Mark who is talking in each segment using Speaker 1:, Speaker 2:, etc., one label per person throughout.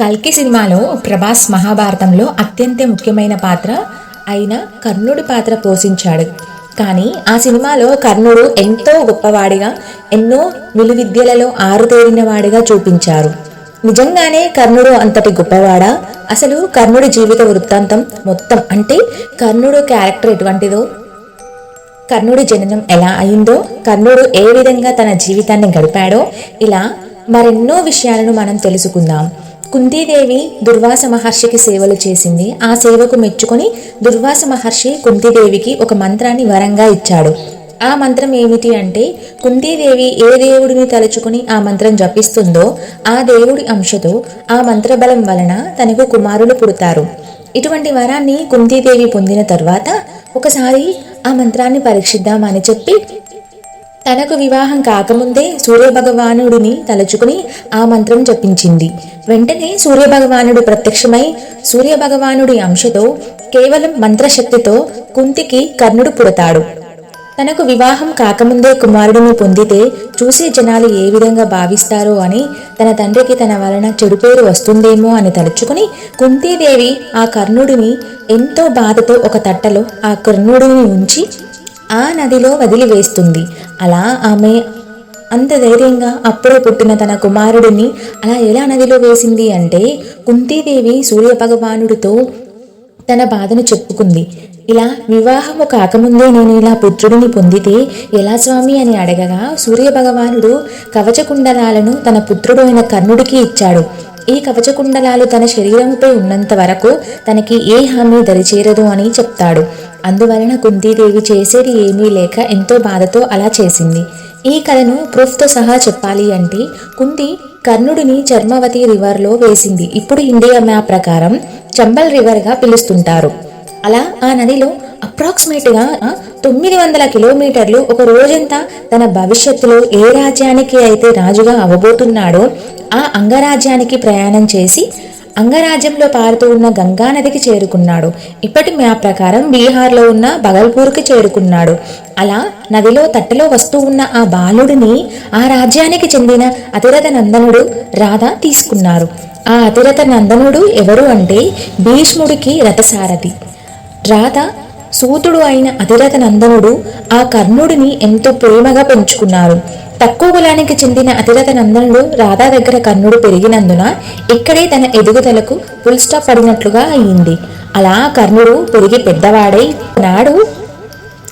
Speaker 1: కల్కి సినిమాలో ప్రభాస్ మహాభారతంలో అత్యంత ముఖ్యమైన పాత్ర అయిన కర్ణుడి పాత్ర పోషించాడు. కానీ ఆ సినిమాలో కర్ణుడు ఎంతో గొప్పవాడిగా ఎన్నో విలువిద్యలలో ఆరుతేరిన వాడిగా చూపించారు. నిజంగానే కర్ణుడు అంతటి గొప్పవాడా? అసలు కర్ణుడి జీవిత వృత్తాంతం మొత్తం అంటే కర్ణుడు క్యారెక్టర్ ఎటువంటిదో? కర్ణుడి జననం ఎలా అయిందో? కర్ణుడు ఏ విధంగా తన జీవితాన్ని గడిపాడో? ఇలా మరెన్నో విషయాలను మనం తెలుసుకుందాం. కుంతీదేవి దుర్వాస మహర్షికి సేవలు చేసింది. ఆ సేవకు మెచ్చుకొని దుర్వాస మహర్షి కుంతీదేవికి ఒక మంత్రాన్ని వరంగా ఇచ్చాడు. ఆ మంత్రం ఏమిటి అంటే కుంతీదేవి ఏ దేవుడిని తలుచుకుని ఆ మంత్రం జపిస్తుందో ఆ దేవుడి అంశతో ఆ మంత్రబలం వలన తనకు కుమారులు పుడతారు. ఇటువంటి వరాన్ని కుంతీదేవి పొందిన తర్వాత ఒకసారి ఆ మంత్రాన్ని పరీక్షిద్దామని చెప్పి తనకు వివాహం కాకముందే సూర్యభగవానుడిని తలుచుకుని ఆ మంత్రం జపించింది. వెంటనే సూర్యభగవానుడు ప్రత్యక్షమై సూర్యభగవానుడి అంశతో కేవలం మంత్రశక్తితో కుంతికి కర్ణుడు పుడతాడు. తనకు వివాహం కాకముందే కుమారుడిని పొందితే చూసే జనాలు ఏ విధంగా భావిస్తారో అని తన తండ్రికి తన వలన చెడు పేరు వస్తుందేమో అని తలుచుకుని కుంతీదేవి ఆ కర్ణుడిని ఎంతో బాధతో ఒక తట్టలో ఆ కర్ణుడిని ఉంచి ఆ నదిలో వదిలివేస్తుంది. అలా ఆమె అంత ధైర్యంగా అప్పుడే పుట్టిన తన కుమారుడిని అలా ఎలా నదిలో వేసింది అంటే కుంతీదేవి సూర్య భగవానుడితో తన బాధను చెప్పుకుంది. ఇలా వివాహము కాకముందే నేను ఇలా పుత్రుడిని పొందితే ఎలా స్వామి అని అడగగా సూర్య భగవానుడు కవచకుండలాలను తన పుత్రుడు అయిన కర్ణుడికి ఇచ్చాడు. ఈ కవచకుండలాలు తన శరీరంపై ఉన్నంత వరకు తనకి ఏ హామీ దరిచేరదు అని చెప్తాడు. అందువలన కుంతీదేవి చేసేది ఏమీ లేక ఎంతో బాధతో అలా చేసింది. ఈ కథను ప్రూఫ్తో సహా చెప్పాలి అంటే కుంతి కర్ణుడిని చర్మవతి రివర్లో వేసింది. ఇప్పుడు ఇండియా మ్యాప్ ప్రకారం చంబల్ రివర్గా పిలుస్తుంటారు. అలా ఆ నదిలో అప్రాక్సిమేట్గా తొమ్మిది వందల కిలోమీటర్లు ఒక రోజంతా తన భవిష్యత్తులో ఏ రాజ్యానికి అయితే రాజుగా అవ్వబోతున్నాడో ఆ అంగరాజ్యానికి ప్రయాణం చేసి అంగరాజ్యంలో పారుతూ ఉన్న గంగా నదికి చేరుకున్నాడు. ఇప్పటి మ్యాప్ ప్రకారం బీహార్లో ఉన్న బగల్పూర్కి చేరుకున్నాడు. అలా నదిలో తట్టలో వస్తూ ఉన్న ఆ బాలుడిని ఆ రాజ్యానికి చెందిన అతిరథ నందనుడు రాధ తీసుకున్నారు. ఆ అతిరథ నందనుడు ఎవరు అంటే భీష్ముడికి రథసారథి. రాధ సూతుడు అయిన అతిరథ నందనుడు ఆ కర్ణుడిని ఎంతో ప్రేమగా పెంచుకున్నారు. తక్కువ కులానికి చెందిన అతిరథ నందనుడు రాధా దగ్గర కర్ణుడు పెరిగినందున ఇక్కడే తన ఎదుగుదలకు ఫుల్ స్టాప్ పడినట్లుగా అయింది. అలా కర్ణుడు పెరిగి పెద్దవాడై నాడు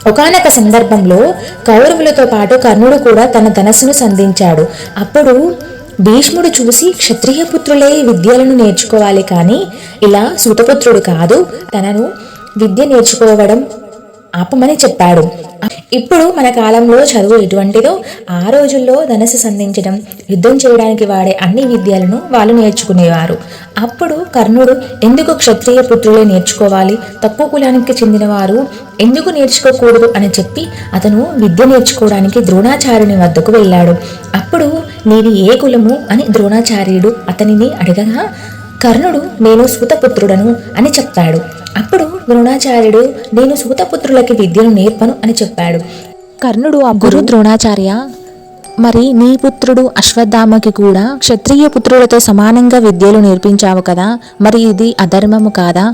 Speaker 1: ఒకానొక సందర్భంలో కౌరవులతో పాటు కర్ణుడు కూడా తన ధనస్సును సంధించాడు. అప్పుడు భీష్ముడు చూసి క్షత్రియ పుత్రులే విద్యలను నేర్చుకోవాలి కానీ ఇలా సుతపుత్రుడు కాదు తనను విద్య నేర్చుకోవడం ఆపమని చెప్పాడు. ఇప్పుడు మన కాలంలో చదువు ఎటువంటిదో ఆ రోజుల్లో ధనస్సు సంధించడం యుద్ధం చేయడానికి వాడే అన్ని విద్యలను వాళ్ళు నేర్చుకునేవారు. అప్పుడు కర్ణుడు ఎందుకు క్షత్రియ పుత్రులే నేర్చుకోవాలి? తక్కువ కులానికి చెందినవారు ఎందుకు నేర్చుకోకూడదు అని చెప్పి అతను విద్య నేర్చుకోవడానికి ద్రోణాచార్యుని వద్దకు వెళ్ళాడు. అప్పుడు నీది ఏ కులము అని ద్రోణాచార్యుడు అతనిని అడగగా కర్ణుడు నేను సూతపుత్రుడను అని చెప్పాడు. అప్పుడు ద్రోణాచార్యుడు నేను సూతపుత్రులకి విద్యను నేర్పను అని చెప్పాడు. కర్ణుడు ఆ గురు ద్రోణాచార్య మరి నీ పుత్రుడు అశ్వత్థామకి కూడా క్షత్రియ పుత్రులతో సమానంగా విద్యలు నేర్పించావు కదా మరి ఇది అధర్మము కాదా?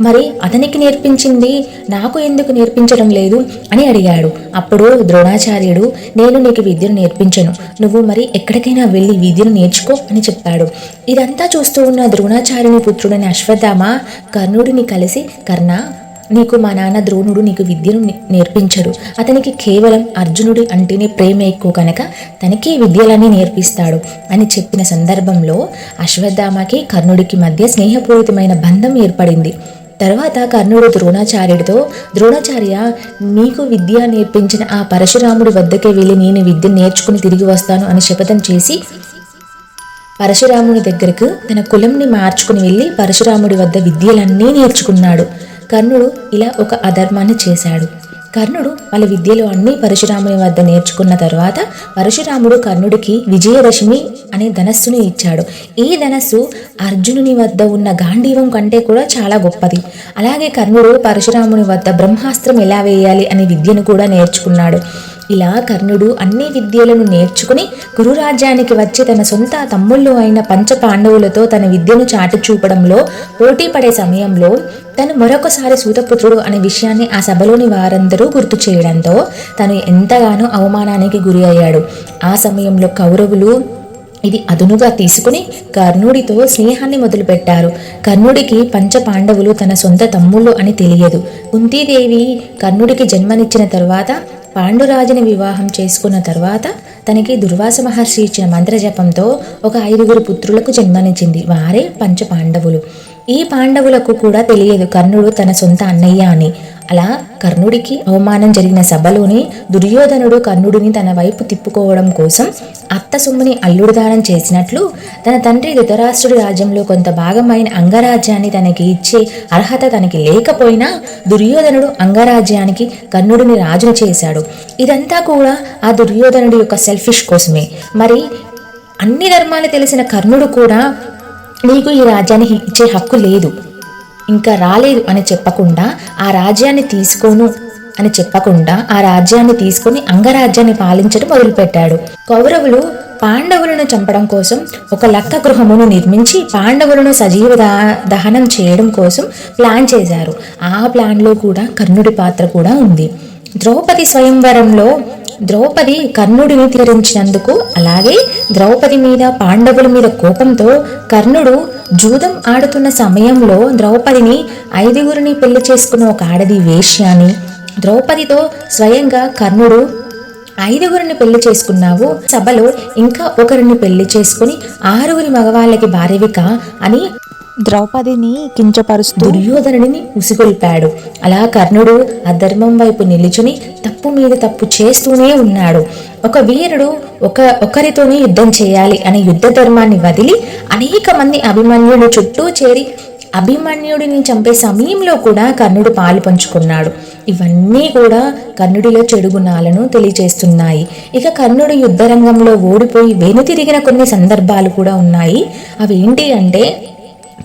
Speaker 1: మరి అతనికి నేర్పించింది నాకు ఎందుకు నేర్పించడం లేదు అని అడిగాడు. అప్పుడు ద్రోణాచార్యుడు నేను నీకు విద్యను నేర్పించను. నువ్వు మరి ఎక్కడికైనా వెళ్ళి విద్యను నేర్చుకో అని చెప్పాడు. ఇదంతా చూస్తూ ఉన్న ద్రోణాచార్యుని పుత్రుడని అశ్వత్థామ కర్ణుడిని కలిసి కర్ణ నీకు మా నాన్న ద్రోణుడు నీకు విద్యను నేర్పించడు. అతనికి కేవలం అర్జునుడి అంటేనే ప్రేమ ఎక్కువ కనుక తనకే విద్యలన్నీ నేర్పిస్తాడు అని చెప్పిన సందర్భంలో అశ్వత్థామకి కర్ణుడికి మధ్య స్నేహపూరితమైన బంధం ఏర్పడింది. తర్వాత కర్ణుడు ద్రోణాచార్యుడితో ద్రోణాచార్య మీకు విద్య నేర్పించిన ఆ పరశురాముడి వద్దకే వెళ్ళి నేను విద్య నేర్చుకుని తిరిగి వస్తాను అని శపథం చేసి పరశురాముని దగ్గరకు తన కులంని మార్చుకుని వెళ్ళి పరశురాముడి వద్ద విద్యలన్నీ నేర్చుకున్నాడు. కర్ణుడు ఇలా ఒక అధర్మాన్ని చేశాడు. కర్ణుడు వాళ్ళ విద్యలో అన్నీ పరశురాముని వద్ద నేర్చుకున్న తర్వాత పరశురాముడు కర్ణుడికి విజయదశమి అనే ధనస్సుని ఇచ్చాడు. ఈ ధనస్సు అర్జునుని వద్ద ఉన్న గాంధీవం కంటే కూడా చాలా గొప్పది. అలాగే కర్ణుడు పరశురాముని వద్ద బ్రహ్మాస్త్రం ఎలా వేయాలి అనే విద్యను కూడా నేర్చుకున్నాడు. ఇలా కర్ణుడు అన్ని విద్యలను నేర్చుకుని గురురాజ్యానికి వచ్చి తన సొంత తమ్ముళ్ళు అయిన పంచ పాండవులతో తన విద్యను చాటి చూపడంలో పోటీ పడే సమయంలో తను మరొకసారి సూతపుత్రుడు అనే విషయాన్ని ఆ సభలోని వారందరూ గుర్తు చేయడంతో తను ఎంతగానో అవమానానికి గురి అయ్యాడు. ఆ సమయంలో కౌరవులు ఇది అదునుగా తీసుకుని కర్ణుడితో స్నేహాన్ని మొదలుపెట్టారు. కర్ణుడికి పంచ పాండవులు తన సొంత తమ్ముళ్ళు అని తెలియదు. కుంతీదేవి కర్ణుడికి జన్మనిచ్చిన తరువాత పాండురాజుని వివాహం చేసుకున్న తర్వాత తనకి దుర్వాస మహర్షి ఇచ్చిన మంత్రజపంతో ఒక ఐదుగురు పుత్రులకు జన్మనిచ్చింది. వారే పంచ పాండవులు. ఈ పాండవులకు కూడా తెలియదు. కర్ణుడు తన సొంత అన్నయ్య అని. అలా కర్ణుడికి అవమానం జరిగిన సభలోనే దుర్యోధనుడు కర్ణుడిని తన వైపు తిప్పుకోవడం కోసం అత్త సొమ్ముని అల్లుడు దానం చేసినట్లు తన తండ్రి ధృతరాష్ట్రుడి రాజ్యంలో కొంత భాగమైన అంగరాజ్యాన్ని తనకి ఇచ్చే అర్హత తనకి లేకపోయినా దుర్యోధనుడు అంగరాజ్యానికి కర్ణుడిని రాజును చేశాడు. ఇదంతా కూడా ఆ దుర్యోధనుడి యొక్క సెల్ఫిష్ కోసమే. మరి అన్ని ధర్మాలు తెలిసిన కర్ణుడు కూడా నీకు ఈ రాజ్యాన్ని ఇచ్చే హక్కు లేదు. ఇంకా రాలేదు అని చెప్పకుండా ఆ రాజ్యాన్ని తీసుకోను అని చెప్పకుండా ఆ రాజ్యాన్ని తీసుకుని అంగరాజ్యాన్ని పాలించడం మొదలుపెట్టాడు. కౌరవులు పాండవులను చంపడం కోసం ఒక లక్క గృహమును నిర్మించి పాండవులను సజీవ దహనం చేయడం కోసం ప్లాన్ చేశారు. ఆ ప్లాన్లో కూడా కర్ణుడి పాత్ర కూడా ఉంది. ద్రౌపది స్వయంవరంలో ద్రౌపది కర్ణుడిని తీరించినందుకు అలాగే ద్రౌపది మీద పాండవుల మీద కోపంతో కర్ణుడు జూదం ఆడుతున్న సమయంలో ద్రౌపదిని ఐదుగురిని పెళ్ళి చేసుకున్న ఒక ఆడది వేశ్యాని. ద్రౌపదితో స్వయంగా కర్ణుడు ఐదుగురిని పెళ్ళి చేసుకున్నావు సభలో ఇంకా ఒకరిని పెళ్ళి చేసుకుని ఆరుగురి మగవాళ్ళకి భార్యవిక అని
Speaker 2: ద్రౌపదిని కించపరుస్తూ
Speaker 1: దుర్యోధనుడిని ఉసిగొల్పాడు. అలా కర్ణుడు అధర్మం వైపు నిలుచుని తప్పు మీద తప్పు చేస్తూనే ఉన్నాడు. ఒక వీరుడు ఒక ఒకరితోనే యుద్ధం చేయాలి అనే యుద్ధ ధర్మాన్ని వదిలి అనేక మంది అభిమన్యుడు చుట్టూ చేరి అభిమన్యుడిని చంపే సమయంలో కూడా కర్ణుడు పాలు పంచుకున్నాడు. ఇవన్నీ కూడా కర్ణుడిలో చెడు గుణాలను తెలియజేస్తున్నాయి. ఇక కర్ణుడు యుద్ధరంగంలో ఓడిపోయి వెనుతిరిగిన కొన్ని సందర్భాలు కూడా ఉన్నాయి. అవి ఏంటి అంటే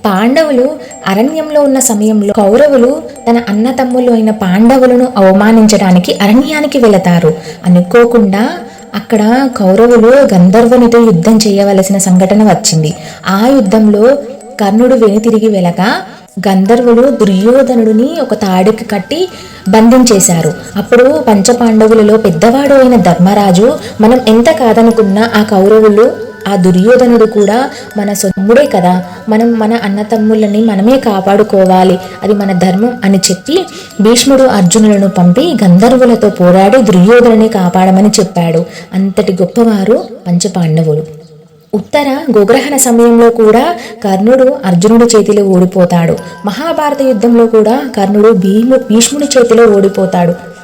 Speaker 1: పాండవులు అరణ్యంలో ఉన్న సమయంలో కౌరవులు తన అన్న అయిన పాండవులను అవమానించడానికి అరణ్యానికి వెళతారు. అనుకోకుండా అక్కడ కౌరవులు గంధర్వునితో యుద్ధం చేయవలసిన సంఘటన వచ్చింది. ఆ యుద్ధంలో కర్ణుడు వెనుతిరిగి వెళ్ళగా గంధర్వులు దుర్యోధనుడిని ఒక తాడుకి కట్టి బంధించేశారు అప్పుడు పంచపాండవులలో పెద్దవాడు అయిన ధర్మరాజు మనం ఎంత కాదనుకున్నా ఆ కౌరవులు ఆ దుర్యోధనుడు కూడా మన సొమ్ముడే కదా. మనం మన అన్నతమ్ములని మనమే కాపాడుకోవాలి. అది మన ధర్మం అని చెప్పి భీష్ముడు అర్జునులను పంపి గంధర్వులతో పోరాడి దుర్యోధనుని కాపాడమని చెప్పాడు. అంతటి గొప్పవారు పంచపాండవులు. ఉత్తర గోగ్రహణ సమయంలో కూడా కర్ణుడు అర్జునుడి చేతిలో ఓడిపోతాడు. మహాభారత యుద్ధంలో కూడా కర్ణుడు భీము భీష్ముడి చేతిలో ఓడిపోతాడు.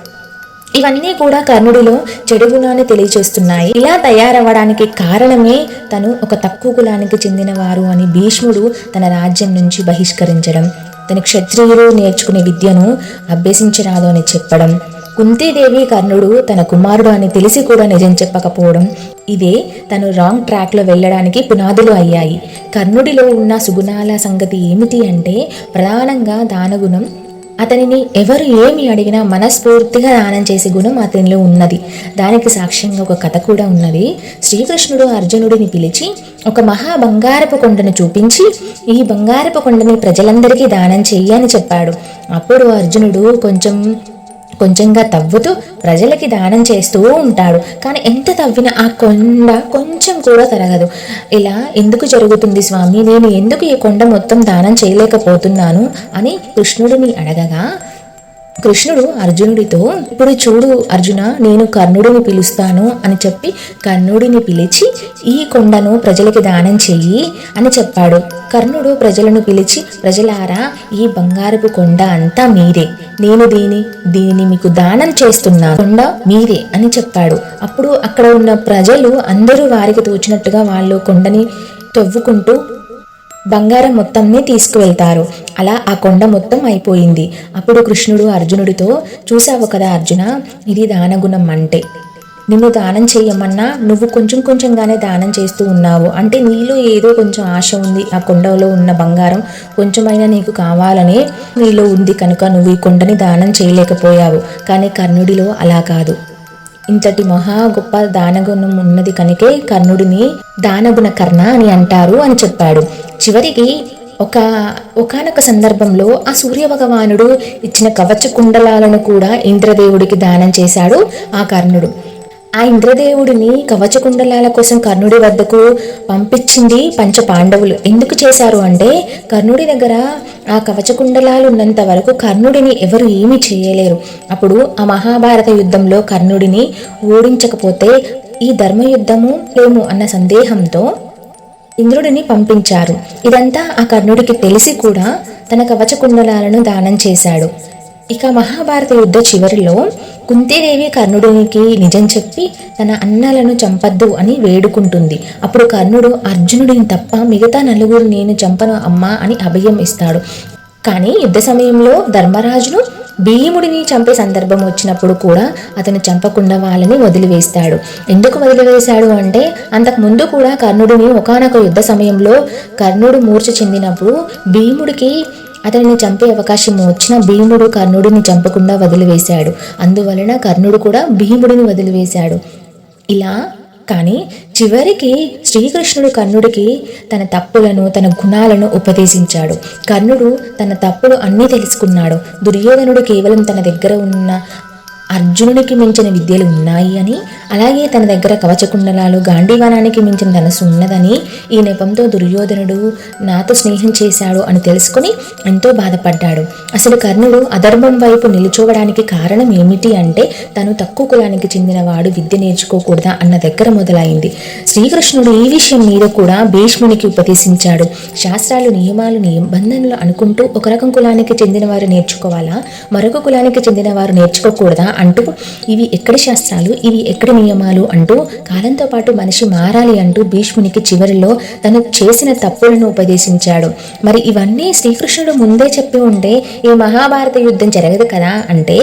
Speaker 1: ఇవన్నీ కూడా కర్ణుడిలో చెడు గుణాన్ని తెలియచేస్తున్నాయి ఇలా తయారవ్వడానికి కారణమే తను ఒక తక్కువ కులానికి చెందినవారు అని భీష్ముడు తన రాజ్యం నుంచి బహిష్కరించడం. తన క్షత్రియులు నేర్చుకునే విద్యను అభ్యసించరాదు అని చెప్పడం. కుంతీదేవి కర్ణుడు తన కుమారుడు అని తెలిసి కూడా నిజం చెప్పకపోవడం. ఇదే తను రాంగ్ ట్రాక్లో వెళ్ళడానికి పునాదులు అయ్యాయి. కర్ణుడిలో ఉన్న సుగుణాల సంగతి ఏమిటి అంటే ప్రధానంగా దానగుణం అతనిని ఎవరు ఏమి అడిగినా మనస్ఫూర్తిగా దానం చేసే గుణం అతనిలో ఉన్నది. దానికి సాక్ష్యంగా ఒక కథ కూడా ఉన్నది. శ్రీకృష్ణుడు అర్జునుడిని పిలిచి ఒక మహా బంగారపు కొండను చూపించి ఈ బంగారపు కొండని ప్రజలందరికీ దానం చెయ్యి అని చెప్పాడు. అప్పుడు అర్జునుడు కొంచెం కొంచెంగా తవ్వుతూ ప్రజలకి దానం చేస్తూ ఉంటాడు. కానీ ఎంత తవ్వినా ఆ కొండ కొంచెం కూడా తరగదు. ఇలా ఎందుకు జరుగుతుంది స్వామి? నేను ఎందుకు ఈ కొండ మొత్తం దానం చేయలేకపోతున్నాను అని కృష్ణుడిని అడగగా కృష్ణుడు అర్జునుడితో ఇప్పుడు చూడు అర్జున నేను కర్ణుడిని పిలుస్తాను అని చెప్పి కర్ణుడిని పిలిచి ఈ కొండను ప్రజలకి దానం చెయ్యి అని చెప్పాడు. కర్ణుడు ప్రజలను పిలిచి ప్రజలారా ఈ బంగారపు కొండ అంతా మీరే. నేను దీని దీనిని మీకు దానం చేస్తున్నా కొండ మీరే అని చెప్పాడు. అప్పుడు అక్కడ ఉన్న ప్రజలు అందరూ వారికి తోచినట్టుగా వాళ్ళు కొండని తవ్వుకుంటూ బంగారం మొత్తంని తీసుకువెళ్తారు. అలా ఆ కొండ మొత్తం అయిపోయింది. అప్పుడు కృష్ణుడు అర్జునుడితో చూసావు కదా అర్జున ఇది దానగుణం అంటే. నిన్ను దానం చేయమన్నా నువ్వు కొంచెం కొంచెంగానే దానం చేస్తూ ఉన్నావు. అంటే నీలో ఏదో కొంచెం ఆశ ఉంది. ఆ కొండలో ఉన్న బంగారం కొంచెమైనా నీకు కావాలని నీలో ఉంది కనుక నువ్వు ఈ కొండని దానం చేయలేకపోయావు. కానీ కర్ణుడిలో అలా కాదు. ఇంతటి మహా గొప్ప దానగుణం ఉన్నది కనుకే కర్ణుడిని దానగుణ కర్ణ అని అంటారు అని చెప్పాడు. చివరికి ఒక ఒకానొక సందర్భంలో ఆ సూర్య భగవానుడు ఇచ్చిన కవచ కుండలాలను కూడా ఇంద్రదేవుడికి దానం చేశాడు ఆ కర్ణుడు. ఆ ఇంద్రదేవుడిని కవచ కుండలాల కోసం కర్ణుడి వద్దకు పంపించింది పంచ పాండవులు. ఎందుకు చేశారు అంటే కర్ణుడి దగ్గర ఆ కవచకుండలాలు ఉన్నంత వరకు కర్ణుడిని ఎవరు ఏమీ చేయలేరు. అప్పుడు ఆ మహాభారత యుద్ధంలో కర్ణుడిని ఓడించకపోతే ఈ ధర్మయుద్ధము లేము అన్న సందేహంతో ఇంద్రుడిని పంపించారు. ఇదంతా ఆ కర్ణుడికి తెలిసి కూడా తన కవచ కుండలాలను దానం చేశాడు. ఇక మహాభారత యుద్ధ చివరిలో కుంతీదేవి కర్ణుడికి నిజం చెప్పి తన అన్నలను చంపద్దు అని వేడుకుంటుంది. అప్పుడు కర్ణుడు అర్జునుడిని తప్ప మిగతా నలుగురు నేను చంపను అమ్మా అని అభయం ఇస్తాడు. కానీ యుద్ధ సమయంలో ధర్మరాజును భీముడిని చంపే సందర్భం వచ్చినప్పుడు కూడా అతను చంపకుండా వాళ్ళని వదిలివేస్తాడు. ఎందుకు వదిలివేశాడు అంటే అంతకు ముందు కూడా కర్ణుడిని ఒకానొక యుద్ధ సమయంలో కర్ణుడు మూర్ఛ చెందినప్పుడు భీముడికి అతనిని చంపే అవకాశం వచ్చిన భీముడు కర్ణుడిని చంపకుండా వదిలివేశాడు. అందువలన కర్ణుడు కూడా భీముడిని వదిలివేశాడు. ఇలా కానీ చివరికి శ్రీకృష్ణుడు కర్ణుడికి తన తప్పులను తన గుణాలను ఉపదేశించాడు. కర్ణుడు తన తప్పులు అన్నీ తెలుసుకున్నాడు. దుర్యోధనుడు కేవలం తన దగ్గర ఉన్న అర్జునుడికి మించిన విద్యలు ఉన్నాయి అని అలాగే తన దగ్గర కవచకుండలాలు గాంధీవానానికి మించిన ధనస్సు ఉన్నదని ఈ నెపంతో దుర్యోధనుడు నాతో స్నేహం చేశాడు అని తెలుసుకుని ఎంతో బాధపడ్డాడు. అసలు కర్ణుడు అధర్మం వైపు నిలుచోవడానికి కారణం ఏమిటి అంటే తను తక్కువ కులానికి చెందినవాడు విద్య నేర్చుకోకూడదా అన్న దగ్గర మొదలైంది. శ్రీకృష్ణుడు ఈ విషయం మీద కూడా భీష్మునికి ఉపదేశించాడు. శాస్త్రాలు నియమాలు నిబంధనలు అనుకుంటూ ఒక రకం కులానికి చెందిన వారు నేర్చుకోవాలా? మరొక కులానికి చెందిన వారు నేర్చుకోకూడదా అంటూ ఇవి ఎక్కడి శాస్త్రాలు ఇవి ఎక్కడి నియమాలు అంటూ కాలంతో పాటు మనిషి మారాలి అంటూ భీష్మునికి చివరిలో తను చేసిన తప్పులను ఉపదేశించాడు. మరి ఇవన్నీ శ్రీకృష్ణుడు ముందే చెప్పి ఉంటే ఈ మహాభారత యుద్ధం జరగదు కదా అంటే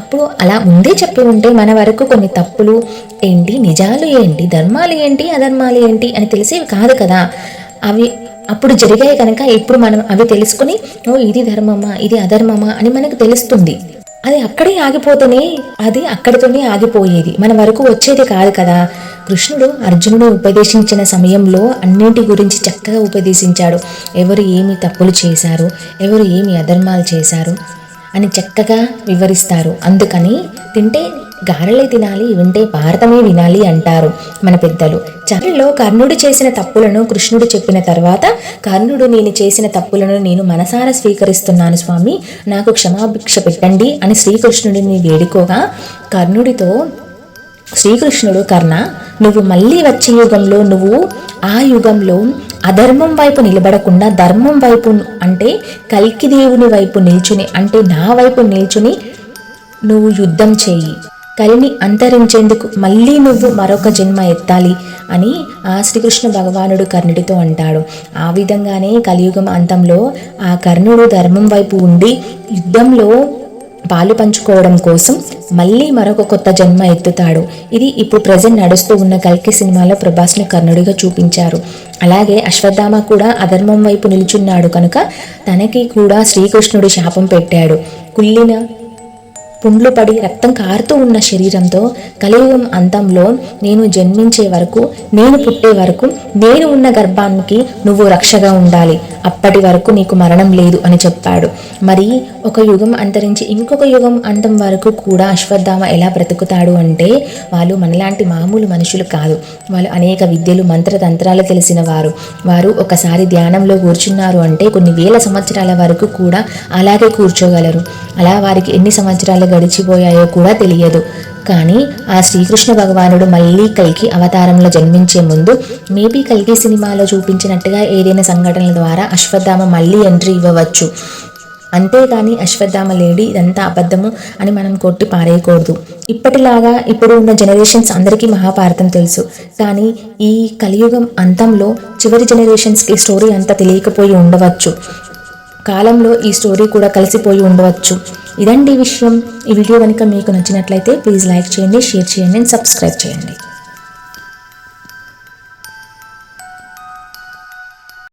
Speaker 1: అప్పుడు అలా ముందే చెప్పి ఉంటే మన వరకు కొన్ని తప్పులు ఏంటి నిజాలు ఏంటి ధర్మాలు ఏంటి అధర్మాలు ఏంటి అని తెలిసేవి కాదు కదా. అవి అప్పుడు జరిగాయి కనుక ఇప్పుడు మనం అవి తెలుసుకుని ఓ ఇది ధర్మమా ఇది అధర్మమా అని మనకు తెలుస్తుంది. అది అక్కడే ఆగిపోతేనే అది అక్కడితోనే ఆగిపోయేది. మన వరకు వచ్చేది కాదు కదా. కృష్ణుడు అర్జునుడు ఉపదేశించిన సమయంలో అన్నింటి గురించి చక్కగా ఉపదేశించాడు. ఎవరు ఏమి తప్పులు చేశారు? ఎవరు ఏమి అధర్మాలు చేశారు? అని చక్కగా వివరిస్తారు. అందుకని తింటే గారెలే తినాలి వింటే భారతమే వినాలి అంటారు మన పెద్దలు. చరణలో కర్ణుడు చేసిన తప్పులను కృష్ణుడు చెప్పిన తర్వాత కర్ణుడు నేను చేసిన తప్పులను నేను మనసారా స్వీకరిస్తున్నాను స్వామి నాకు క్షమాభిక్ష పెట్టండి అని శ్రీకృష్ణుడిని వేడుకోగా కర్ణుడితో శ్రీకృష్ణుడు కర్ణ నువ్వు మళ్ళీ వచ్చే యుగంలో నువ్వు ఆ యుగంలో అధర్మం వైపు నిలబడకుండా ధర్మం వైపు అంటే కల్కి దేవుని వైపు నిల్చుని అంటే నా వైపు నిల్చుని నువ్వు యుద్ధం చేయి. కలిని అంతరించేందుకు మళ్ళీ నువ్వు మరొక జన్మ ఎత్తాలి అని ఆ శ్రీకృష్ణ భగవానుడు కర్ణుడితో అంటాడు. ఆ విధంగానే కలియుగం అంతంలో ఆ కర్ణుడు ధర్మం వైపు ఉండి యుద్ధంలో పాలు పంచుకోవడం కోసం మళ్ళీ మరొక కొత్త జన్మ ఎత్తుతాడు. ఇది ఇప్పుడు ప్రజెంట్ నడుస్తూ ఉన్న కల్కి సినిమాలో ప్రభాస్ని కర్ణుడిగా చూపించారు. అలాగే అశ్వత్థామ కూడా అధర్మం వైపు నిల్చున్నాడు కనుక తనకి కూడా శ్రీకృష్ణుడు శాపం పెట్టాడు. కుళ్ళిన పుండ్లు పడి రక్తం కారుతూ ఉన్న శరీరంతో కలియుగం అంతంలో నేను జన్మించే వరకు నేను పుట్టే వరకు నేను ఉన్న గర్భానికి నువ్వు రక్షగా ఉండాలి. అప్పటి వరకు నీకు మరణం లేదు అని చెప్పాడు. మరి ఒక యుగం అంతరించి ఇంకొక యుగం అంతం వరకు కూడా అశ్వత్థామ ఎలా బ్రతుకుతాడు అంటే వాళ్ళు మనలాంటి మామూలు మనుషులు కాదు. వాళ్ళు అనేక విద్యలు మంత్రతంత్రాలు తెలిసిన వారు. వారు ఒకసారి ధ్యానంలో కూర్చున్నారు అంటే కొన్ని వేల సంవత్సరాల వరకు కూడా అలాగే కూర్చోగలరు. అలా వారికి ఎన్ని సంవత్సరాలు గడిచిపోయాయో కూడా తెలియదు. కానీ ఆ శ్రీకృష్ణ భగవానుడు మళ్ళీ కల్కి అవతారంలో జన్మించే ముందు మేబీ కల్కి సినిమాలో చూపించినట్టుగా ఏదైనా సంఘటనల ద్వారా అశ్వత్థామ మళ్ళీ ఎంట్రీ ఇవ్వవచ్చు. అంతేగాని అశ్వత్థామ లేడి ఇదంతా అబద్ధము అని మనం కొట్టి పారేయకూడదు. ఇప్పటిలాగా ఇప్పుడు ఉన్న జనరేషన్స్ అందరికీ మహాభారతం తెలుసు. కానీ ఈ కలియుగం అంతంలో చివరి జనరేషన్స్కి స్టోరీ అంతా తెలియకపోయి ఉండవచ్చు. కాలంలో ఈ స్టోరీ కూడా కలిసిపోయి ఉండవచ్చు. ఇదండి విషయం. ఈ వీడియో కనుక మీకు నచ్చినట్లయితే ప్లీజ్ లైక్ చేయండి షేర్ చేయండి అండ్ సబ్స్క్రైబ్ చేయండి.